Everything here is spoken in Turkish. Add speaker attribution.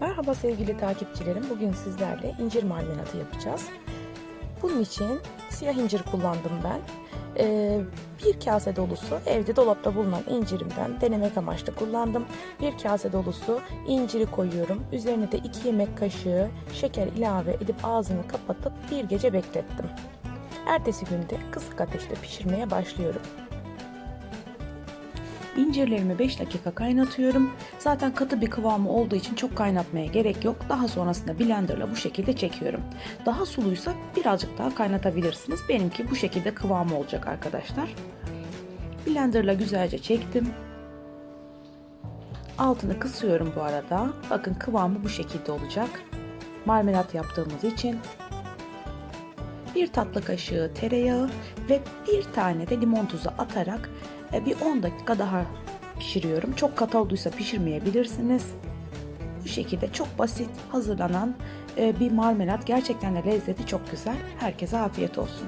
Speaker 1: Merhaba sevgili takipçilerim. Bugün sizlerle incir marmelatı yapacağız. Bunun için siyah incir kullandım ben. Ee, bir kase dolusu evde dolapta bulunan incirimden denemek amaçlı kullandım. Bir kase dolusu inciri koyuyorum. Üzerine de 2 yemek kaşığı şeker ilave edip ağzını kapatıp bir gece beklettim. Ertesi günde kısık ateşte pişirmeye başlıyorum. İncirlerimi 5 dakika kaynatıyorum. Zaten katı bir kıvamı olduğu için çok kaynatmaya gerek yok. Daha sonrasında blenderla bu şekilde çekiyorum. Daha suluysa birazcık daha kaynatabilirsiniz. Benimki bu şekilde kıvamı olacak arkadaşlar. Blenderla güzelce çektim. Altını kısıyorum bu arada. Bakın kıvamı bu şekilde olacak. Marmelat yaptığımız için bir tatlı kaşığı tereyağı ve bir tane de limon tuzu atarak e, bir 10 dakika daha pişiriyorum. Çok katı olduysa pişirmeyebilirsiniz. Bu şekilde çok basit hazırlanan e, bir marmelat. Gerçekten de lezzeti çok güzel. Herkese afiyet olsun.